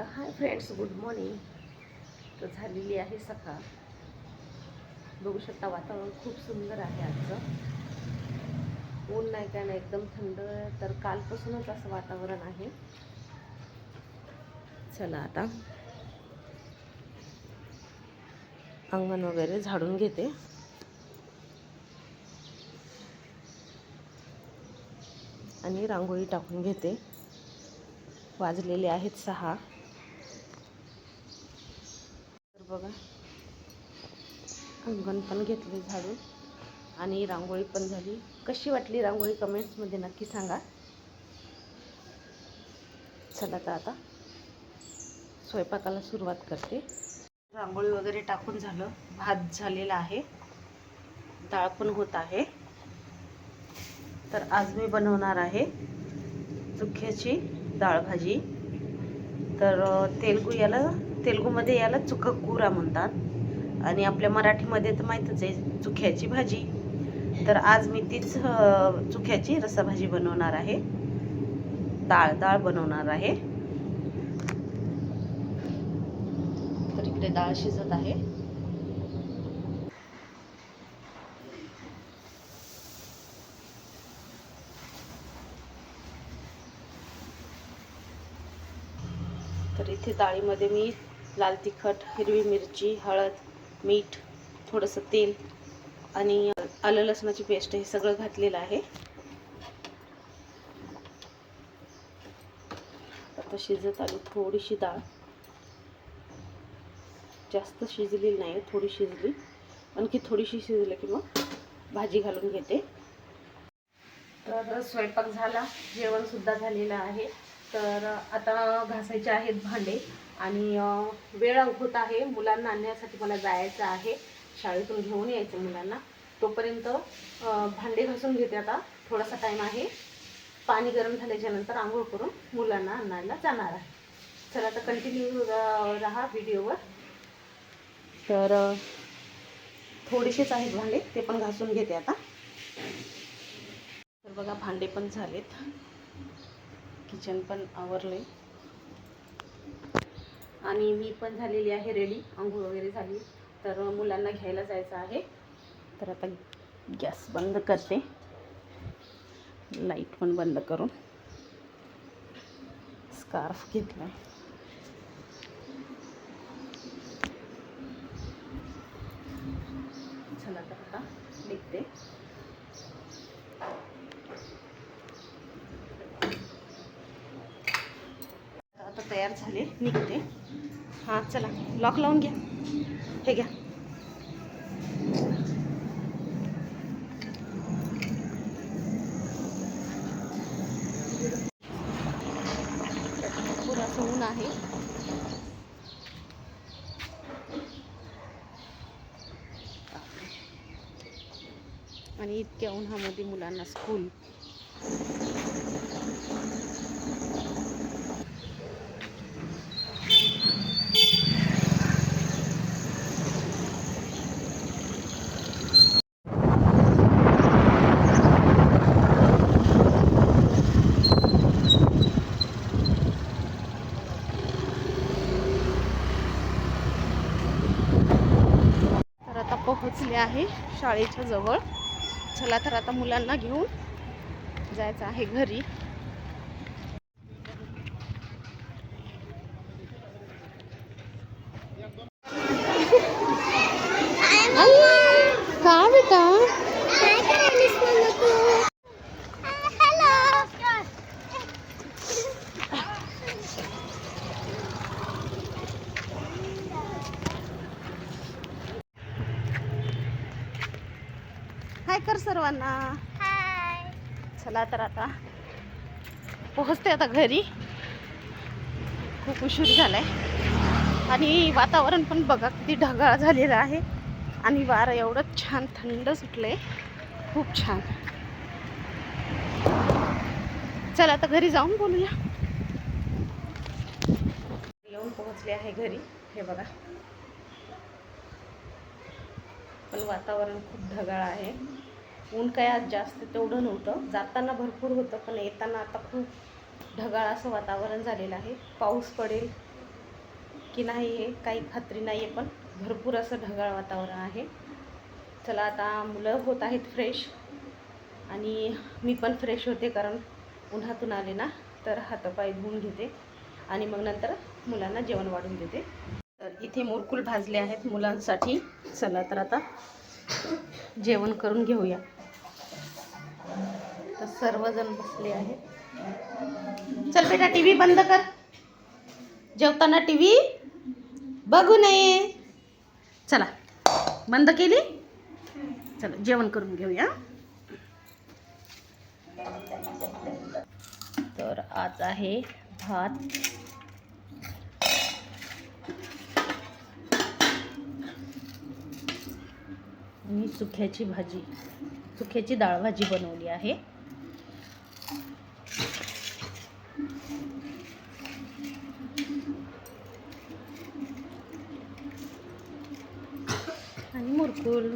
तर hi friends good morning. तर झालेली आहे सकाळ. बघू शकता वातावरण खूप सुंदर आहे आजचं. ऊन नाही काय नाही एकदम थंड. तर कालपासूनच असं वातावरण आहे. चला आता. अंगण वगैरे झाडून घेते. आणि रांगोळी टाकून घेते. वाजलेले आहेत सहा तर बघा. अंगण पण घेतले झाडून. आणि रांगोळी पण झाली. कशी वाटली रांगोळी कमेंट्समध्ये नक्की सांगा. चला तर आता स्वयंपाकाला सुरुवात करते. रांगोळी वगैरे टाकून झालं. भात झालेला आहे. डाळ पण होत आहे. तर आज मी बनवणार आहे चुक्याची डाळ भाजी. तर तेलगुयाला तेलगू याला तेलगूमध्ये याला चुककूरा म्हणतात. आणि आपल्या मराठीमध्ये तर माहीतच आहे चुख्याची भाजी. तर आज मी तीच चुख्याची रसाभाजी बनवणार आहे. डाळ डाळ बनवणार आहे. तर इकडे डाळ शिजत आहे. तर इथे डाळीमध्ये मी लाल तिखट हिरवी मिरची हळद मीठ थोडंसं तेल आणि आलं लसणाची पेस्ट हे सगळं घातलेलं आहे. आता शिजत आली थोडीशी डाळ. जास्त शिजलेली नाही थोडी शिजली. आणखी थोडीशी शिजली की मग भाजी घालून घेते. तर स्वयंपाक झाला जेवणसुद्धा झालेलं आहे. तर आता घासायचे आहेत भांडे आणि वेळ होत आहे. मुलांना आणण्यासाठी मला जायचं आहे. शाळेतून घेऊन यायचं मुलांना. तोपर्यंत भांडे घासून घेते आता. थोडासा टाईम आहे. पाणी गरम झाल्याच्यानंतर आंघोळ करून मुलांना आणायला जाणार आहे. चला आता कंटिन्यू राहा व्हिडिओवर तर थोडेसेच आहेत भांडे. ते पण घासून घेते आता. तर बघा भांडे पण झालेत. किचन पण आवरलं आहे आणि मी पण झालेली आहे रेडी आंघोळ वगैरे झाली. तर मुलांना घ्यायला जायचं आहे. तर आता गॅस बंद करते. लाइट पण बंद करून. स्कार्फ घेतला चला तर आता निघते. आता तयार झाले निघते. हां चला लॉक लावून घ्या. हे घ्या. पुराचं ऊन आहे. आणि इतक्या उन्हामध्ये मुलांना स्कूल तर आता पोहोचले आहे शाळेच्या जवळ. चला तर आता मुलांना घेऊन जायचं आहे घरी का बेटा हाय कर सर्वांना. चला तर आता पोहोचते आता घरी. खूप उशीर झालाय. आणि वातावरण पण बघा किती ढगाळ झालेलं आहे. आणि वारं एवढं छान थंड सुटलंय. खूप छान. चला आता घरी जाऊन बोलूया. येऊन पोहोचले आहे घरी. हे बघा. पण वातावरण खूप ढगाळ आहे. ऊन काय आज जास्त तेवढं नव्हतं. जाताना भरपूर होतं पण येताना आता खूप ढगाळ असं वातावरण झालेलं आहे. पाऊस पडेल की नाही हे काही खात्री नाही आहे पण भरपूर असं ढगाळ वातावरण आहे. चला आता मुलं होत आहेत फ्रेश आणि मी पण फ्रेश होते कारण उन्हातून आले ना तर हातापाय धुवून घेते. आणि मग नंतर मुलांना जेवण वाढून देते. तर इथे मुरकुल भाजले आहेत मुलांसाठी. चला तर आता जेवण करून घेऊया. तर सर्वजण बसले आहेत. चल बेटा टी व्ही बंद कर. जेवताना टी व्ही बघू नये. चला बंद केली? चला जेवण करून घेऊया. तर आज आहे भात. आणि सुक्याची भाजी सुक्याची डाळ भाजी बनवली आहे आणि मुरकुल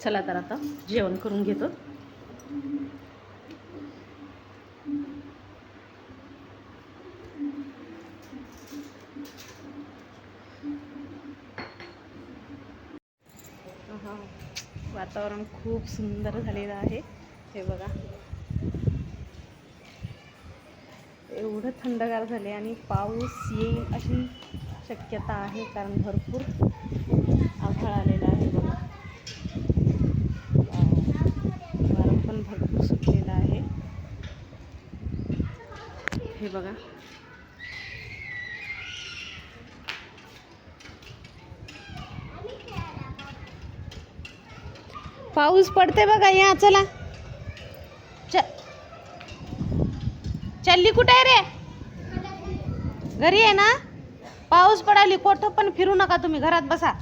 चला तर आता जेवण करून घेतो आहा, वातावरण खूप सुंदर झालेलं आहे. हे बघा. एवढं थंडगार झाले आणि पाऊस येईल अशी शक्यता आहे कारण भरपूर आभाळ आलेला आहे बघा. वारं पण भरपूर सुटलेलं आहे. हे बघा. पाऊस पडते बघा या चला. च कुठे आहे रे? घरी आहे ना? पाऊस पडाली कोठं पण फिरू नका तुम्ही घरात बसा.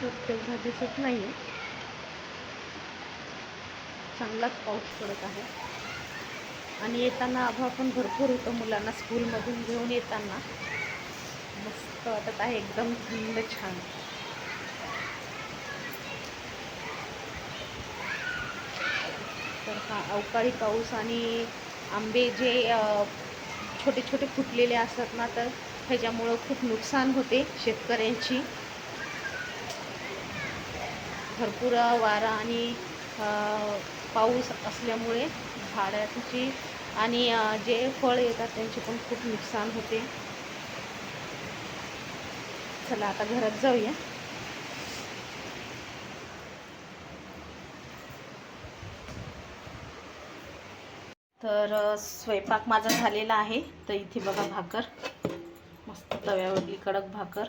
तर तेवढा दिसत नाही आहे चांगलाच पाऊस पडत आहे. आणि येताना आभा पण भरपूर होतं मुलांना स्कूलमधून घेऊन येताना. मस्त वाटत आहे एकदम थंड छान. तर हा अवकाळी पाऊस आणि आंबे जे छोटे छोटे फुटलेले असतात ना तर ह्याच्यामुळं खूप नुकसान होते शेतकऱ्यांची. भरपूर वारा आणि पाऊस असल्यामुळे झाडांची आणि जे फळ येतात त्यांचे पण खूप नुकसान होते. चला आता घरात जाऊया. तर स्वयंपाक माझा झालेला आहे. तर इथे बघा भाकर. मस्त तव्यावरली कडक भाकर.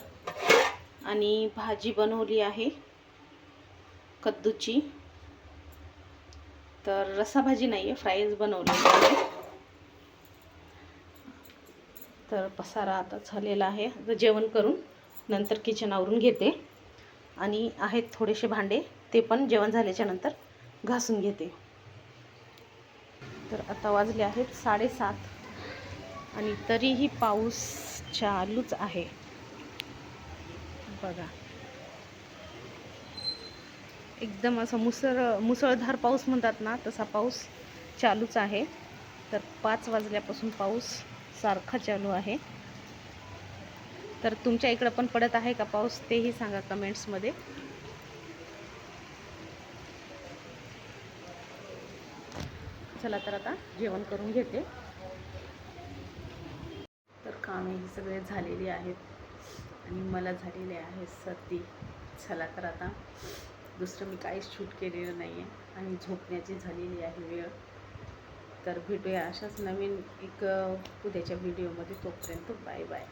आणि भाजी बनवली आहे. कद्दूची. तर रसाभाजी नाही आहे फ्राईज बनवलेली आहे. तर पसारा आता झालेला आहे. आता जेवण करून नंतर किचन आवरून घेते. आणि आहेत थोडेसे भांडे ते पण जेवण झाल्याच्यानंतर घासून घेते. तर आता वाजले आहेत साडेसात. आणि तरीही पाऊस चालूच आहे. बघा. एकदम असं मुसळ मुसळधार पाऊस म्हणतात ना तसा पाऊस चालूच आहे. तर पाच वाजल्यापासून पाऊस सारखा चालू आहे. तर तुमच्या इकडं पण पडत आहे का पाऊस? तेही सांगा कमेंट्समध्ये. चला तर आता जेवण करून घेते. तर कामे ही सगळे झालेली आहेत. आणि मला झालेली आहे सर्दी. चला तर आता दुसरं मी काहीच शूट केलेलं नाही आहे आणि झोपण्याची झालेली आहे वेळ. तर भेटूया अशाच नवीन एक उद्याच्या व्हिडिओमध्ये तोपर्यंत बाय बाय